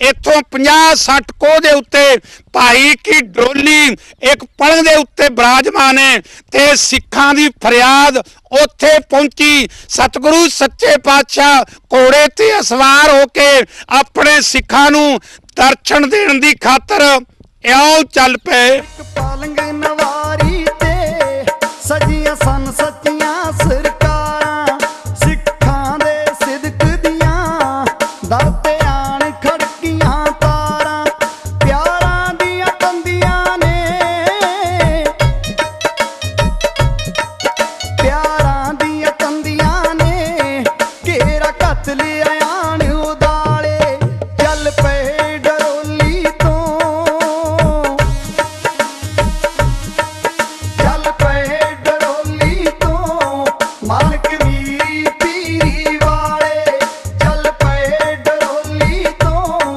ਇੱਥੋਂ 50-60 ਕੋਹ ਦੇ ਉੱਤੇ ਭਾਈ ਕੀ ਡੋਲੀ ਇੱਕ ਪਲਣ ਦੇ ਉੱਤੇ ਬਰਾਜਮਾਨ ਹੈ ਤੇ ਸਿੱਖਾਂ ਦੀ ਫਰਿਆਦ ਉੱਥੇ ਪਹੁੰਚੀ। ਸਤਿਗੁਰੂ ਸੱਚੇ ਪਾਤਸ਼ਾਹ ਕੋੜੇ ਤੇ ਅਸਵਾਰ ਹੋ ਕੇ ਆਪਣੇ ਸਿੱਖਾਂ ਨੂੰ ਦਰਸ਼ਨ ਦੇਣ ਦੀ ਖਾਤਰ ਇਉਂ ਚੱਲ ਪਏ। ਪਾਲੰਗੇ ਨਵਾਰੀ ਤੇ ਸਜੀਆਂ ਸਨ ਸੱਚੀਆਂ ਮਛਲੀ ਆਣ ਉਦਾਲੇ ਚੱਲ ਪਏ ਡਰੋਲੀ ਤੋਂ। ਚੱਲ ਪਏ ਡਰੋਲੀ ਤੋਂ ਮਾਲਕ ਮੀਰ